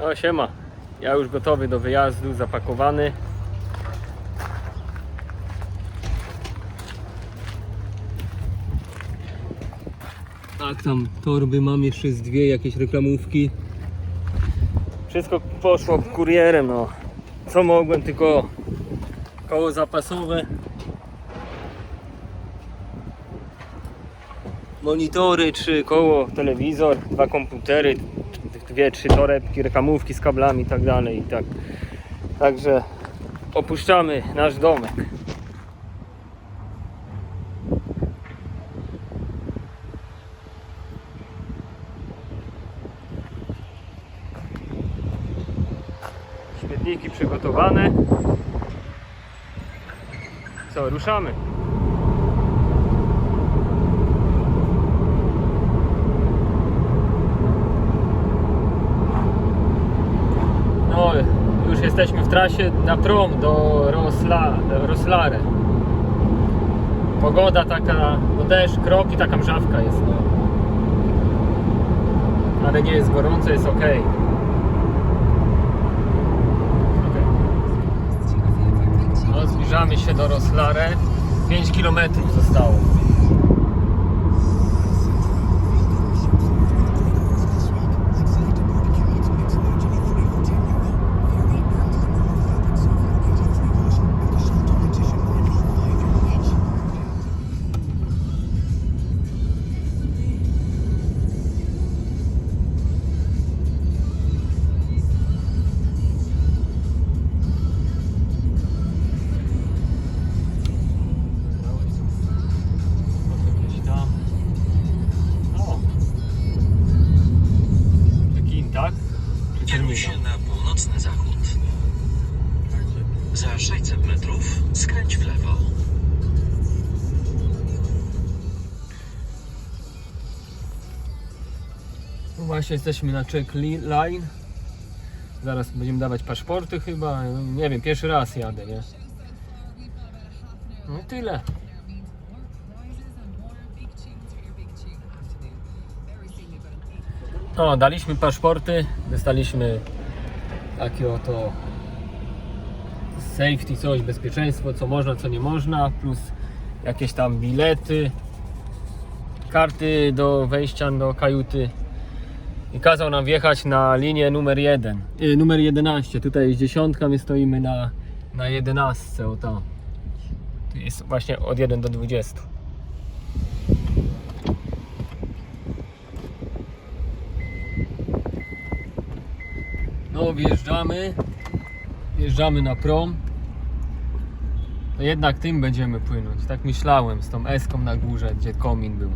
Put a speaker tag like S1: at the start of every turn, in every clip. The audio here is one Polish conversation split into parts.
S1: O siema, ja już gotowy do wyjazdu, zapakowany. Tak, tam torby mam jeszcze z dwie, jakieś reklamówki. Wszystko poszło kurierem, no. Co mogłem, tylko koło zapasowe. Monitory, trzy koło, telewizor, dwa komputery, dwie, trzy torebki, reklamówki z kablami i tak dalej. I tak. Także opuszczamy nasz domek. Śmietniki przygotowane. Co, ruszamy? No, już jesteśmy w trasie na prom do Rosla, Roslare. Pogoda taka, no deszcz, kroki, taka mrzawka jest. No. Ale nie jest gorąco, jest ok. No, zbliżamy się do Roslare. 5 km zostało. No właśnie jesteśmy na check li- line. Zaraz będziemy dawać paszporty chyba. Nie wiem, pierwszy raz jadę, nie? No i tyle. O, daliśmy paszporty, dostaliśmy takie oto safety, coś, bezpieczeństwo, co można, co nie można, plus jakieś tam bilety, karty do wejścia do kajuty i kazał nam wjechać na linię numer 1, y, numer 11. Tutaj jest dziesiątka, my stoimy na, na 11, o tam. Tu jest właśnie od 1 do 20. No, wjeżdżamy. Wjeżdżamy na prom. To jednak tym będziemy płynąć. Tak myślałem, z tą eską na górze, gdzie komin był.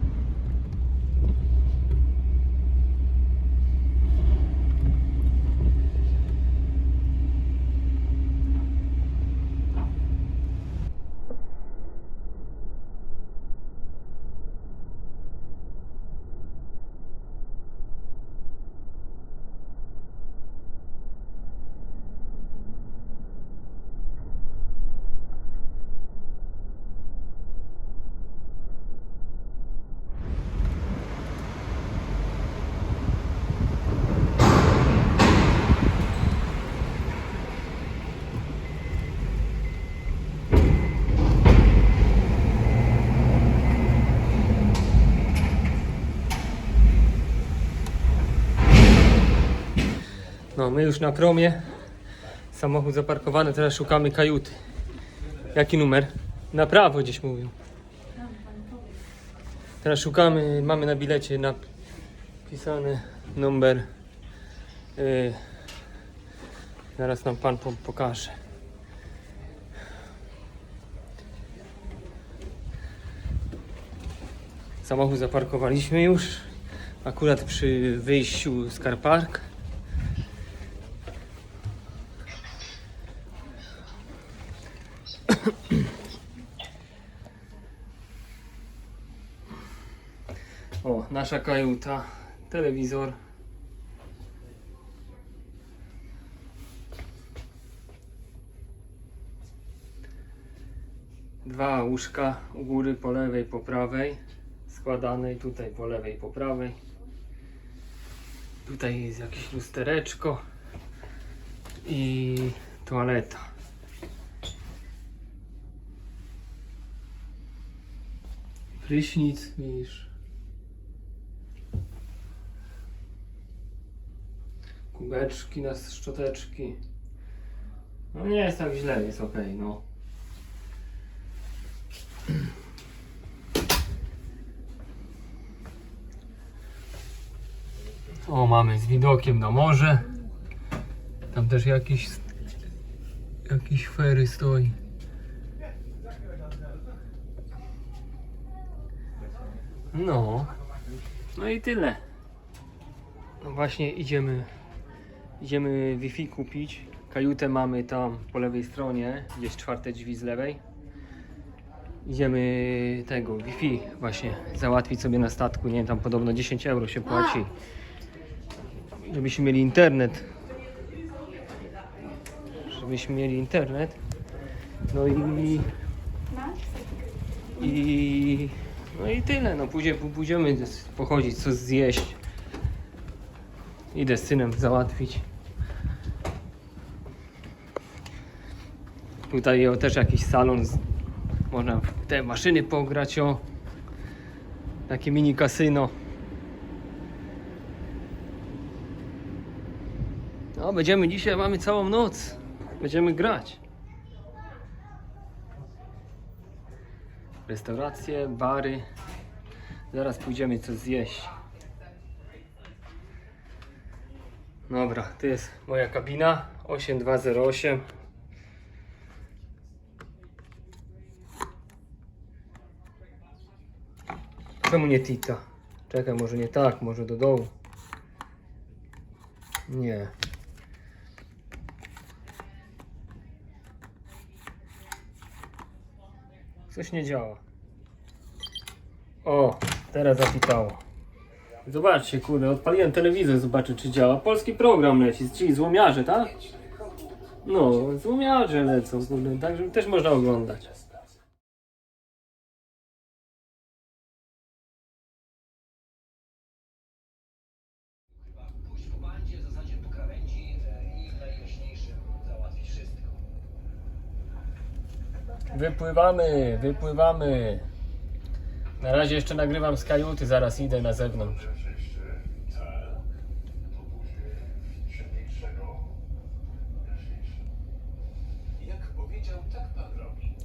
S1: No, my już na promie. Samochód zaparkowany, teraz szukamy kajuty. Jaki numer? Na prawo gdzieś mówił. Teraz szukamy, mamy na bilecie napisany numer. Yy, zaraz nam pan po, pokaże. Samochód zaparkowaliśmy już. Akurat przy wyjściu z Car O, nasza kajuta, telewizor. Dwa łóżka u góry po lewej, po prawej. Składanej tutaj po lewej, po prawej. Tutaj jest jakieś lustereczko. i toaleta. Prysznic, widzisz. Kubeczki na szczoteczki. No nie jest tak źle, jest ok, no. O, mamy z widokiem na morze. Tam też jakiś jakiś fery stoi. No. No i tyle. No właśnie idziemy idziemy Wi-Fi kupić. Kajutę mamy tam po lewej stronie, gdzieś czwarte drzwi z lewej. Idziemy tego Wi-Fi właśnie załatwić sobie na statku. Nie wiem, tam podobno 10 euro się płaci. Żebyśmy mieli internet. Żebyśmy mieli internet. No i. I. No i tyle. No pójdzie, pójdziemy pochodzić, co zjeść. Idę z synem załatwić. Tutaj o, też jakiś salon. Z, można te maszyny pograć o. Takie mini kasyno. No, będziemy dzisiaj, mamy całą noc. Będziemy grać. Restauracje, bary. Zaraz pójdziemy coś zjeść. Dobra, to jest moja kabina 8208. Czemu nie Tita? Czekaj, może nie tak, może do dołu. Nie. Coś nie działa. O, teraz zapitało. Zobaczcie, kurde, odpaliłem telewizor, zobaczę czy działa. Polski program leci, czyli złomiarze, tak? No, złomiarze lecą, kurde, także też można oglądać. Wypływamy, wypływamy. Na razie jeszcze nagrywam z kajuty, zaraz idę na zewnątrz.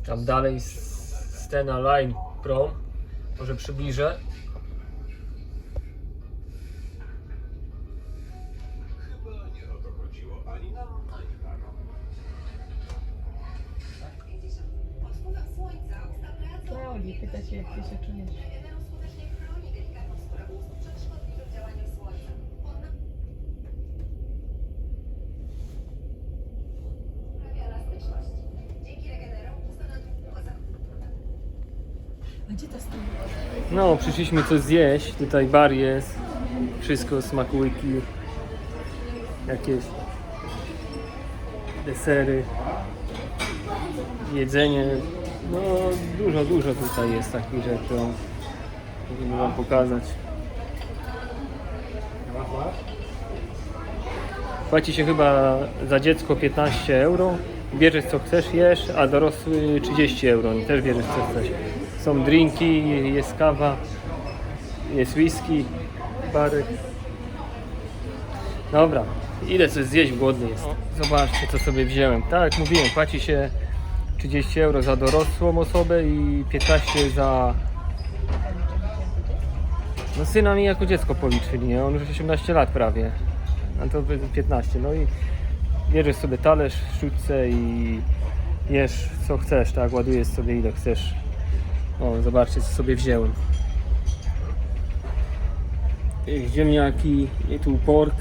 S1: Tam dalej s- Stena Line Pro. Może przybliżę.
S2: Nadługa
S3: A gdzie ta stoi?
S1: No, przyszliśmy coś zjeść. Tutaj bar jest. Wszystko, smakołyki. Jakieś desery. Jedzenie. No, dużo, dużo tutaj jest takich rzeczy. Możemy wam pokazać. Płaci się chyba za dziecko 15 euro. Bierzesz co chcesz, jesz, a dorosły 30 euro. Też bierzesz co chcesz. Są drinki, jest kawa, jest whisky, bary. Dobra, idę coś zjeść, głodny jest. Zobaczcie co sobie wziąłem. Tak jak mówiłem, płaci się 30 euro za dorosłą osobę i 15 za... No syna mi jako dziecko policzyli, nie? On już 18 lat prawie. A to 15. No i bierzesz sobie talerz w sztućce i jesz co chcesz, tak? Ładujesz sobie ile chcesz. O, zobaczcie co sobie wziąłem. Ziemniaki, i tu pork,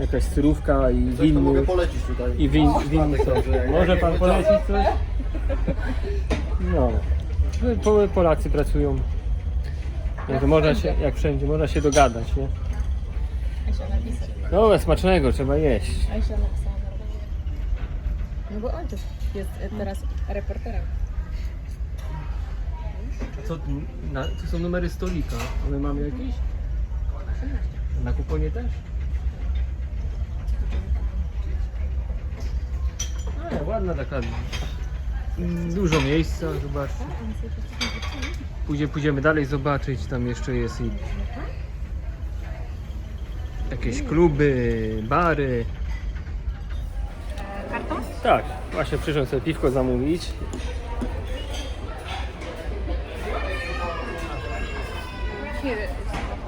S1: jakaś surówka i
S4: Coś to
S1: winny.
S4: mogę polecić tutaj.
S1: I win, winny są. Może pan polecić coś? No. Po- Polacy pracują. Jak, można się, jak wszędzie, można się dogadać, nie?
S3: Asia napisała.
S1: Dobra, smacznego, trzeba jeść.
S3: Asia napisała. No bo on też jest e, teraz reporterem.
S1: Co, tu- na, to są numery stolika. My mamy jakieś? Na kuponie też? Ładna taka, mm, dużo miejsca, zobaczcie. Pójdzie, pójdziemy dalej zobaczyć, tam jeszcze jest i jakieś kluby, bary.
S3: Kartą?
S1: Tak, właśnie przyszedłem sobie piwko zamówić.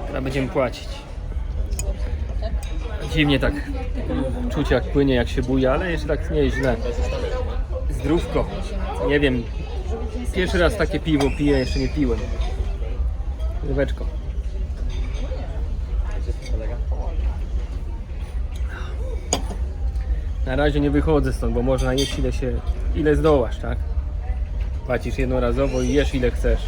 S1: Teraz będziemy płacić. Dziwnie tak czuć jak płynie, jak się buja, ale jeszcze tak nie jest źle. Zdrówko. Nie wiem. Pierwszy raz takie piwo piję, jeszcze nie piłem. Zdróweczko. Na razie nie wychodzę stąd, bo można jeść ile się, ile zdołasz, tak? Płacisz jednorazowo i jesz ile chcesz.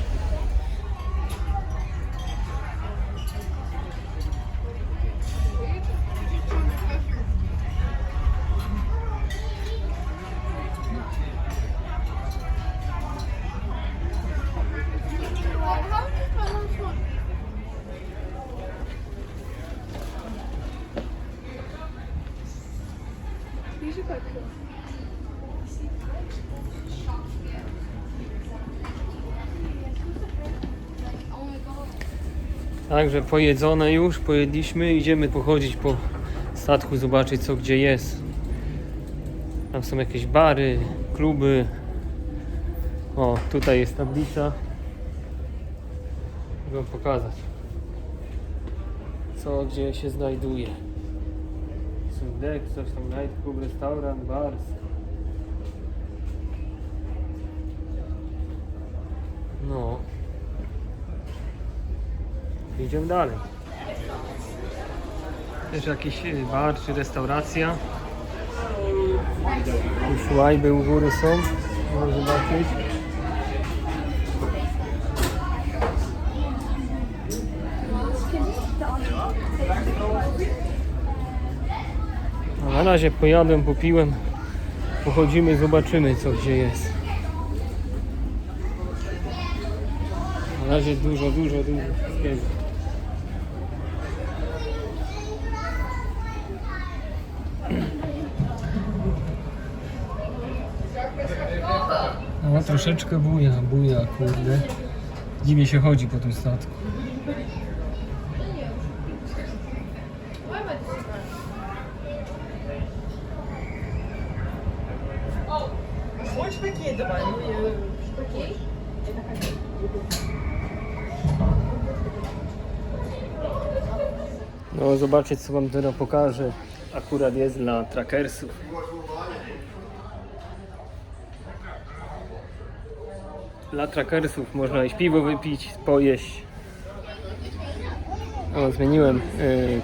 S1: Także pojedzone już, pojedliśmy, idziemy pochodzić po statku, zobaczyć co gdzie jest. Tam są jakieś bary, kluby. O, tutaj jest tablica. Mogę pokazać. Co gdzie się znajduje. Są deck, coś tam, night club, restaurant, bars. No. Idziemy dalej. Też jakiś y, bar czy restauracja. Już łajby u góry są. Można zobaczyć. Na razie pojadłem, popiłem. Pochodzimy, zobaczymy co gdzie jest. Na razie dużo, dużo, dużo troszeczkę buja, buja, kurde. Dziwnie się chodzi po tym statku. No zobaczcie co wam teraz pokażę. Akurat jest dla trackersów. Dla trackersów można iść piwo wypić, pojeść. O, zmieniłem yy,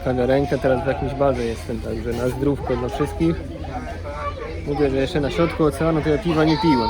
S1: teraz w jakimś barze jestem, także na zdrówko dla wszystkich. Mówię, że jeszcze na środku oceanu ja piwa nie piłem.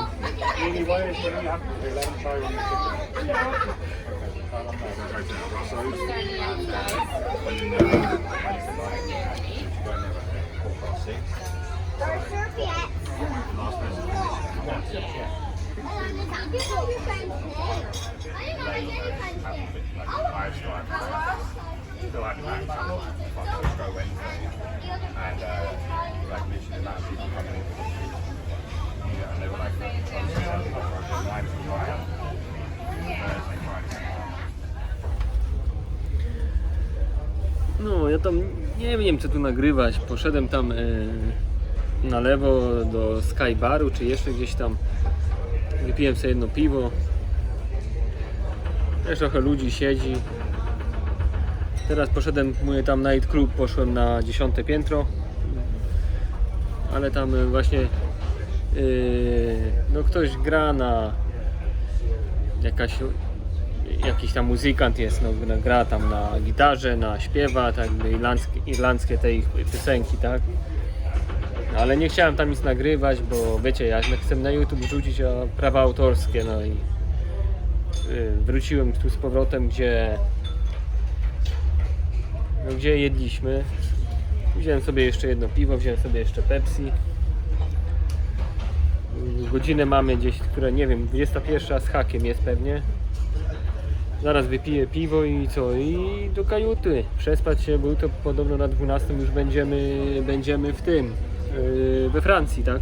S1: No, ja tam nie wiem co tu nagrywać. Poszedłem tam e, na lewo do Sky Baru, czy jeszcze gdzieś tam. Wypiłem sobie jedno piwo. Też trochę ludzi siedzi. Teraz poszedłem, mówię tam Night Club, poszłem na dziesiąte piętro. Ale tam e, właśnie e, no ktoś gra na jakaś jakiś tam muzykant jest, no, gra- tam na gitarze, na śpiewa, tak irlandzkie, irlandzkie te ich piosenki, tak. Ale nie chciałem tam nic nagrywać, bo wiecie, jak chcę na YouTube wrzucić a prawa autorskie, no i y, wróciłem tu z powrotem, gdzie no, gdzie jedliśmy. Wziąłem sobie jeszcze jedno piwo, wziąłem sobie jeszcze Pepsi. Godzinę mamy gdzieś, które nie wiem, 21 z hakiem jest pewnie. Zaraz wypiję piwo i co? I do kajuty. Przespać się, bo to podobno na 12 już będziemy, będziemy w tym, Y, we Francji, tak?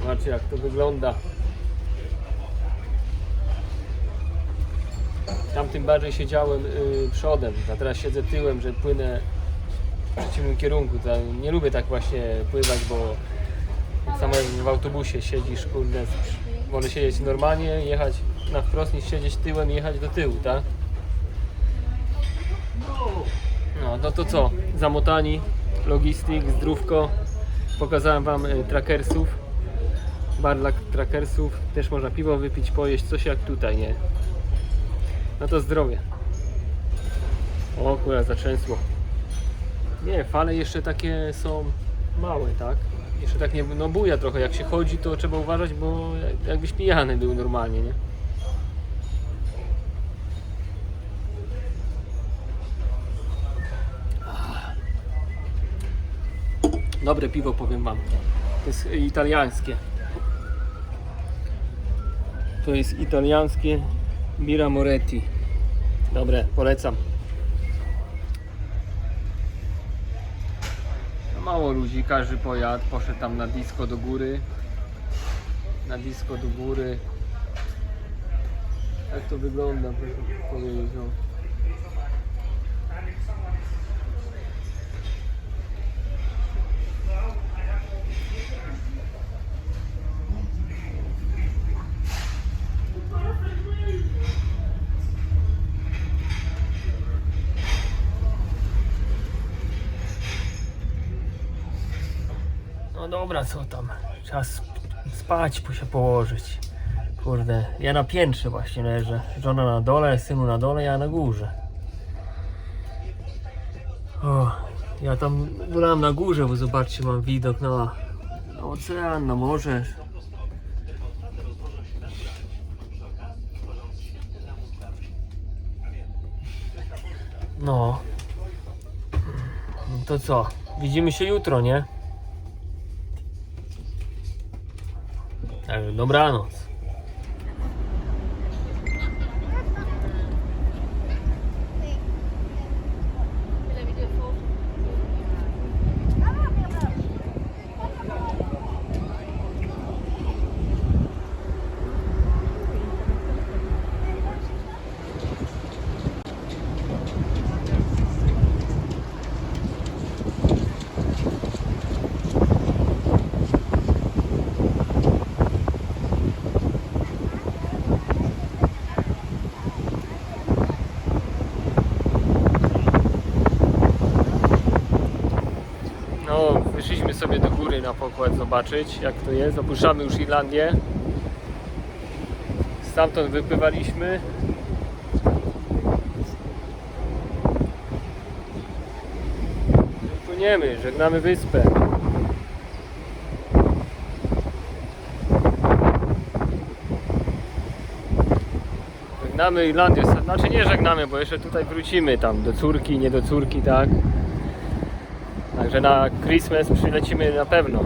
S1: Zobaczcie jak to wygląda. Tam tym bardziej siedziałem y, przodem, a teraz siedzę tyłem, że płynę w przeciwnym kierunku. Nie lubię tak właśnie pływać, bo samo jak w autobusie siedzisz, kurde, może siedzieć normalnie, jechać na wprost niż siedzieć tyłem i jechać do tyłu, tak? No, to co? Zamotani, logistik, zdrówko. Pokazałem Wam y, trackersów, bar dla trackersów. Też można piwo wypić, pojeść, coś jak tutaj, nie? No to zdrowie. O, kurwa, zatrzęsło. Nie, fale jeszcze takie są małe, tak? Jeszcze tak nie, no buja trochę, jak się chodzi to trzeba uważać, bo jak- jakbyś pijany był normalnie, nie? Dobre piwo powiem wam. To jest italiańskie. To jest italiańskie Mira Moretti. Dobre, polecam. No mało ludzi, każdy pojadł, poszedł tam na disco do góry. Na disco do góry. Jak to wygląda, proszę powiedzieć. Dobra, co tam? Sp- spać, się położyć. Kurde, ja na piętrze właśnie leżę. Żona na dole, synu na dole, ja na górze. O, ja tam byłem na górze, bo zobaczcie, mam widok na, na ocean, na morze. No To co? Widzimy się jutro, nie? Także dobranoc. No, wyszliśmy na pokład zobaczyć jak to jest. Opuszczamy już Irlandię. Stamtąd wypływaliśmy. Płyniemy, żegnamy wyspę. Żegnamy Irlandię, znaczy nie żegnamy, bo jeszcze tutaj wrócimy tam do córki, nie do córki, tak? Także na Christmas przylecimy na pewno.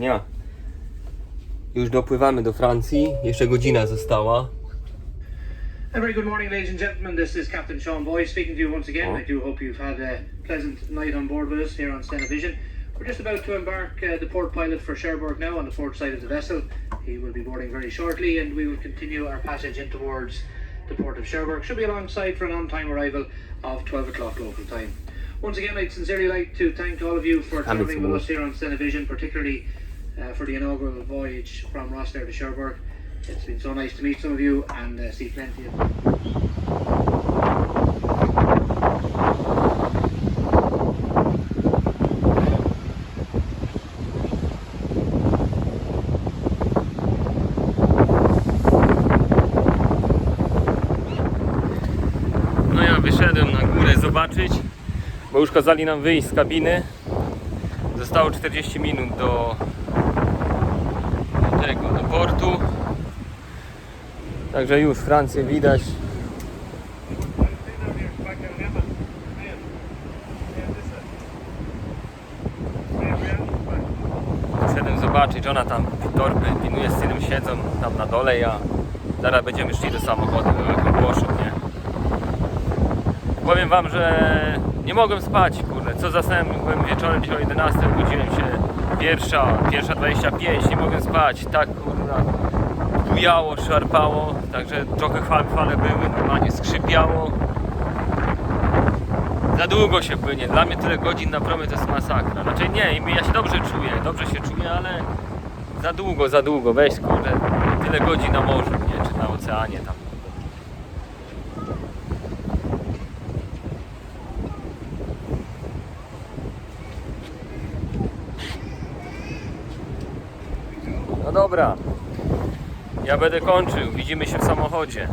S1: Dnia. Już dopływamy do Francji, jeszcze godzina została.
S5: A very good morning, ladies and gentlemen. This is Captain Sean Boy speaking to you once again.
S1: Oh.
S5: I do hope you've had a pleasant night on board with us here on Vision. We're just about to embark uh, the port pilot for Cherbourg now on the port side of the vessel. He will be boarding very shortly, and we will continue our passage in towards the port of Cherbourg. Should be alongside for an on-time arrival of 12 o'clock local time. Once again, I'd sincerely like to thank all of you for travelling with us here on Vision, particularly uh, for the inaugural voyage from Rosslare to Cherbourg. It's been so nice to meet some of you and uh, see plenty of.
S1: No wyszedłem na górę zobaczyć, bo już kazali nam wyjść z kabiny. Zostało 40 minut do tego, do portu. Także już Francję widać. Poszedłem zobaczyć, ona tam torby pilnuje z synem siedzą tam na dole, ja zaraz będziemy szli do samochodu, poszedł, nie? Powiem wam, że nie mogłem spać, kurde, co zasnąłem, byłem wieczorem dzisiaj o 11, budziłem się pierwsza, pierwsza 25, nie mogłem spać, tak kurna bujało, szarpało, także trochę fal, fale były, normalnie skrzypiało. Za długo się płynie, dla mnie tyle godzin na promie to jest masakra. Znaczy nie, ja się dobrze czuję, dobrze się czuję, ale za długo, za długo, weź kurde, tyle godzin na morzu, nie, czy na oceanie tam. Dobra, ja będę kończył, widzimy się w samochodzie.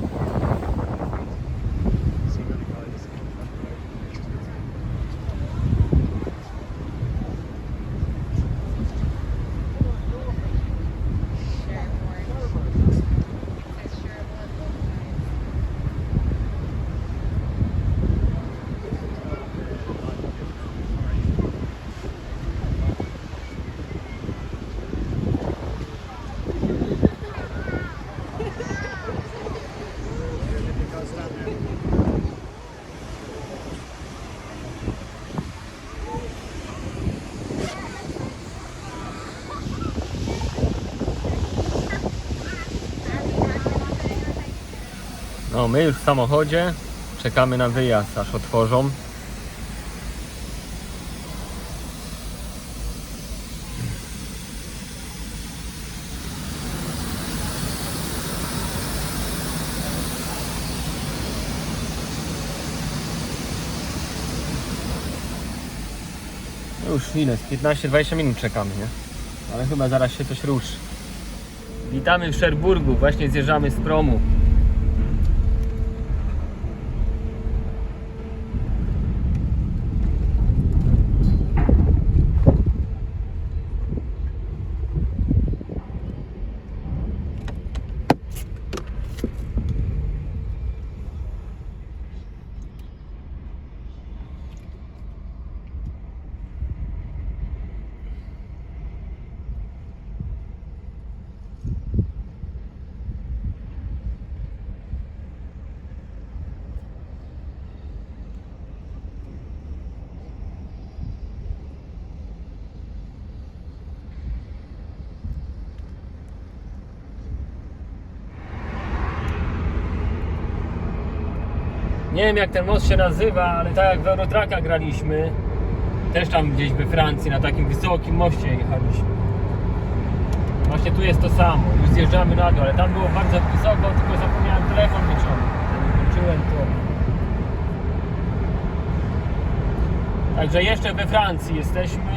S1: No, my już w samochodzie czekamy na wyjazd, aż otworzą. Już ile? z 15-20 minut czekamy, nie? Ale chyba zaraz się coś ruszy. Witamy w Szerburgu, właśnie zjeżdżamy z promu. Nie wiem jak ten most się nazywa, ale tak jak w Eurotraka graliśmy, też tam gdzieś we Francji na takim wysokim moście jechaliśmy. Właśnie tu jest to samo, już zjeżdżamy na dół, ale tam było bardzo wysoko, tylko zapomniałem telefon wyciągnąć. Włączyłem to. Także jeszcze we Francji jesteśmy.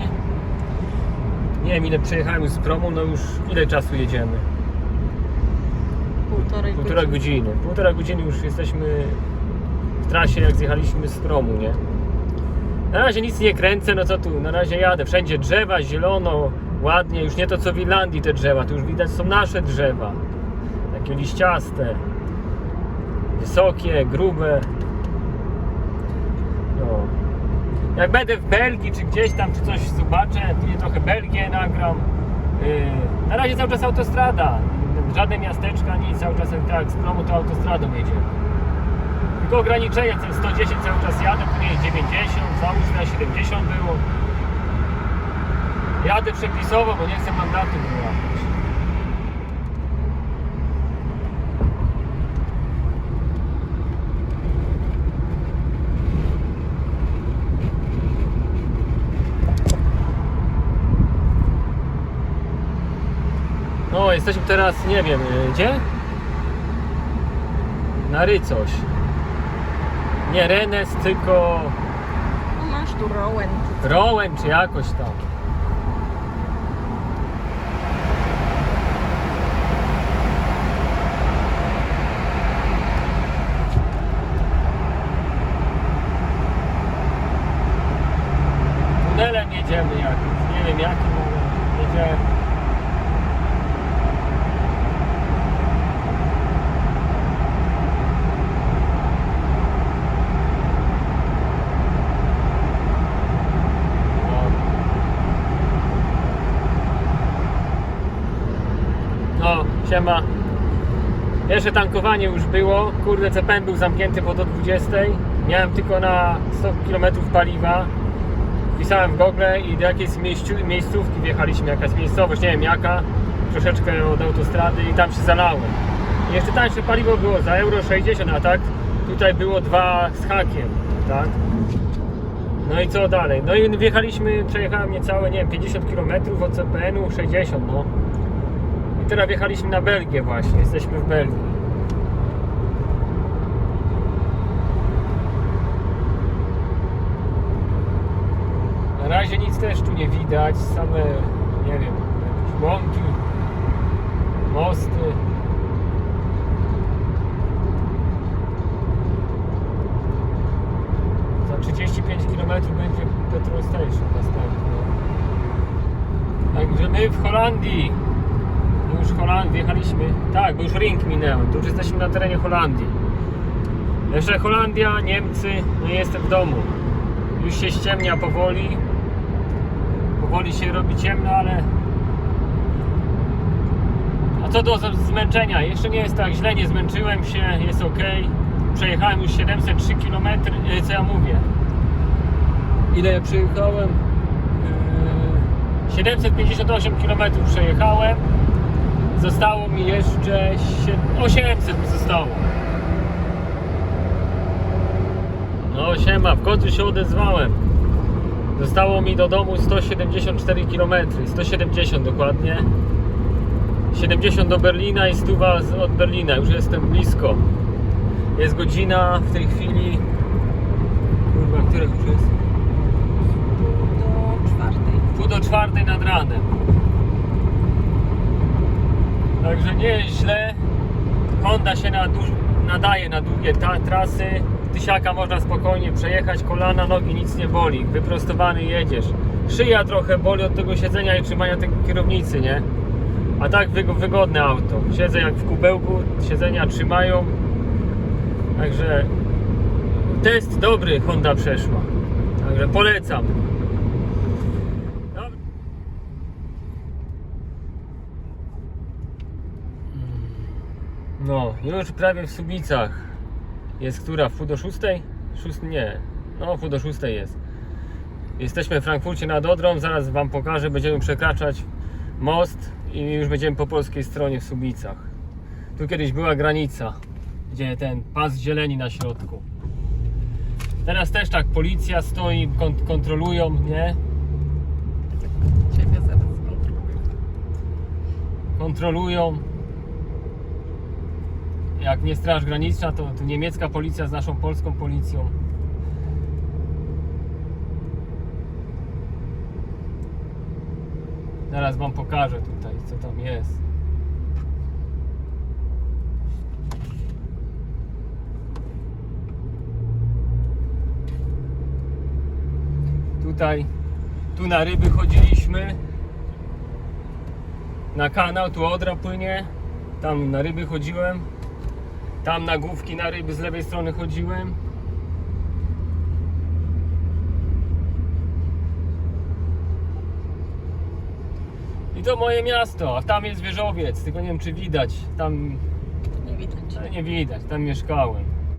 S1: Nie wiem ile przejechałem z promu, no już ile czasu jedziemy?
S3: Półtorej
S1: Półtora
S3: godziny.
S1: Półtora godziny już jesteśmy trasie, jak zjechaliśmy z promu, nie? Na razie nic nie kręcę, no co tu, na razie jadę. Wszędzie drzewa, zielono, ładnie. Już nie to co w Irlandii te drzewa, tu już widać są nasze drzewa. Takie liściaste. Wysokie, grube. No. Jak będę w Belgii, czy gdzieś tam, czy coś zobaczę, tu trochę Belgię nagram. Yy, na razie cały czas autostrada. Żadne miasteczka, nic, cały czas jak tak, z promu to autostradą jedziemy. Tylko ograniczenia, jest 110 cały czas jadę, później 90, załóżmy na 70 było. Jadę przepisowo, bo nie chcę mandatu wyłapać. No, jesteśmy teraz, nie wiem, gdzie? Na Rycoś. Nie Rennes, tylko
S3: No masz tu Rowan.
S1: Rowen, czy jakoś tam. tunelem jedziemy jakimś, nie wiem jakim, ale jedziemy. No, siema. Pierwsze tankowanie już było. Kurde, CPN był zamknięty po do 20. Miałem tylko na 100 km paliwa. Wpisałem w Google i do jakiejś miejscówki wjechaliśmy, jakaś miejscowość, nie wiem jaka, troszeczkę od autostrady i tam się zalałem. Jeszcze tańsze paliwo było za euro 60, a tak tutaj było dwa z hakiem, tak? No i co dalej? No i wjechaliśmy, przejechałem niecałe, nie wiem, 50 km od CPN-u, 60 no. Teraz wjechaliśmy na Belgię właśnie, jesteśmy w Belgii. Na razie nic też tu nie widać, same, nie wiem, jakieś łąki, mosty. Za 35 km będzie petrol station następny. Także my w Holandii. Już Holandii wjechaliśmy. Tak, bo już ring minęłem. Tu już jesteśmy na terenie Holandii. Jeszcze Holandia, Niemcy, no i jestem w domu. Już się ściemnia powoli. Powoli się robi ciemno, ale. A co do zmęczenia? Jeszcze nie jest tak źle, nie zmęczyłem się, jest ok. Przejechałem już 703 km. e, Co ja mówię? Ile ja przejechałem? Yy, 758 km przejechałem. Zostało mi jeszcze sie- 800 mi zostało. No siema, w końcu się odezwałem. Zostało mi do domu 174 km, 170 dokładnie. 70 do Berlina i 100 z- od Berlina, już jestem blisko. Jest godzina w tej chwili. Kurwa, która już jest?
S3: Do czwartej.
S1: Pół do czwartej nad ranem. Także nie jest źle. Honda się nadaje na długie trasy. Tysiaka można spokojnie przejechać, kolana, nogi, nic nie boli. Wyprostowany jedziesz. Szyja trochę boli od tego siedzenia i trzymania tej kierownicy, nie? A tak wygo- wygodne auto. Siedzę jak w kubełku, siedzenia trzymają. Także test dobry Honda przeszła. Także polecam. Dobra. No, już prawie w Subicach. Jest która? W pół do szóstej? Szóst... Nie. No, w pół do szóstej jest. Jesteśmy w Frankfurcie nad Odrą. Zaraz Wam pokażę. Będziemy przekraczać most i już będziemy po polskiej stronie w Subicach. Tu kiedyś była granica, gdzie ten pas zieleni na środku. Teraz też tak, policja stoi, kont- kontrolują, nie?
S3: Ciebie zaraz skontroluję.
S1: kontrolują. Jak nie Straż Graniczna, to, to niemiecka policja z naszą polską policją. Zaraz Wam pokażę tutaj, co tam jest. Tutaj, tu na ryby chodziliśmy na kanał, tu Odra płynie, tam na ryby chodziłem, tam na główki na ryby z lewej strony chodziłem. I to moje miasto, a tam jest wieżowiec, tylko nie wiem czy widać, tam
S3: Nie widać.
S1: no, nie widać, tam mieszkałem.